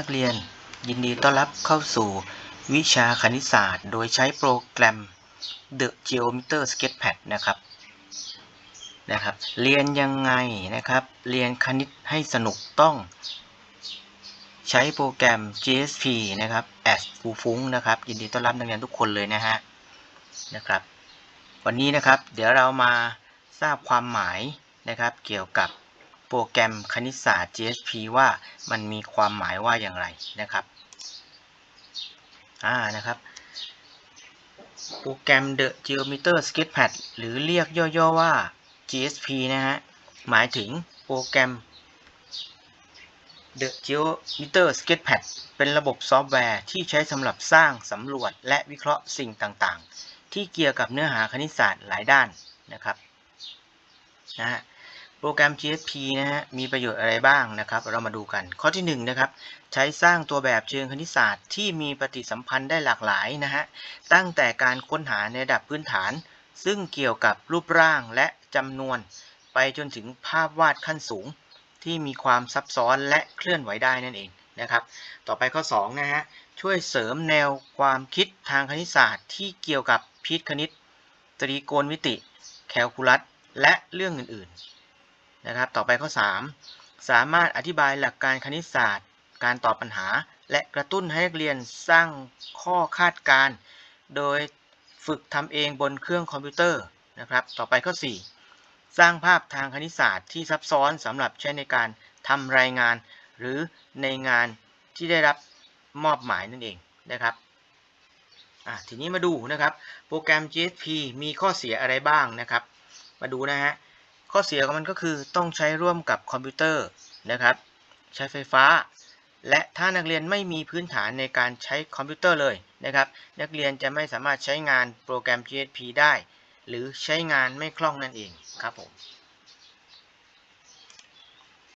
นักเรียน ยินดีต้อนรับเข้าสู่วิชาคณิตศาสตร์ โดยใช้โปรแกรม The Geometer Sketchpad นะครับนะครับ เรียนยังไงนะครับ เรียนคณิตให้สนุกต้อง ใช้โปรแกรม GSP นะครับ as ฟูฟุ้งนะครับ ยินดีต้อนรับนักเรียนทุกคนเลยนะฮะนะครับ วันนี้นะครับ เดี๋ยวเรามาทราบความหมายนะครับ เกี่ยวกับ โปรแกรมคณิตศาสตร์ GSP ว่ามันมีความหมายว่าอย่างไรนะครับอ่านะครับ โปรแกรม The Geometer Sketchpad หรือเรียกย่อๆว่า GSP นะฮะ หมายถึงโปรแกรม The Geometer Sketchpad เป็นระบบซอฟต์แวร์ที่ใช้สำหรับสร้าง สำรวจ และวิเคราะห์สิ่งต่างๆ ที่เกี่ยวกับเนื้อหาคณิตศาสตร์หลายด้านนะครับนะฮะ โปรแกรม GSP นะฮะ มีประโยชน์อะไรบ้างนะครับ เรามาดูกัน ข้อที่1นงนะครับ ใช้สร้างตัวแบบเชิงคณิตศาสตร์ที่มีปฏิสัมพันธ์ได้หลากหลายนะฮะ ตั้งแต่การค้นหาในระดับพื้นฐาน ซึ่งเกี่ยวกับรูปร่างและจำนวน ไปจนถึงภาพวาดขั้นสูง ที่มีความซับซ้อนและเคลื่อนไหวได้นั่นเองนะครับ ต่อไปข้อ2นะฮะ ช่วยเสริมแนวความคิดทางคณิตศาสตร์ ที่เกี่ยวกับพิษคณิต ตรีโกณมิติ แคลคูลัส และเรื่องอื่นๆ นะครับ ต่อไปข้อ 3 สามารถอธิบายหลักการคณิตศาสตร์ การตอบปัญหา และกระตุ้นให้นักเรียนสร้างข้อคาดการณ์โดยฝึกทำเองบนเครื่องคอมพิวเตอร์นะครับ ต่อไปข้อ 4 สร้างภาพทางคณิตศาสตร์ที่ซับซ้อนสำหรับใช้ในการทำรายงาน หรือในงานที่ได้รับมอบหมายนั่นเองนะครับทีนี้มาดูนะครับ โปรแกรม GSP มีข้อเสียอะไรบ้างนะครับ มาดูนะฮะ ข้อเสียของมันก็คือต้องใช้ร่วมกับคอมพิวเตอร์นะครับ ใช้ไฟฟ้า และถ้านักเรียนไม่มีพื้นฐานในการใช้คอมพิวเตอร์เลยนะครับ นักเรียนจะไม่สามารถใช้งานโปรแกรม GSP ได้ หรือใช้งานไม่คล่องนั่นเองครับผม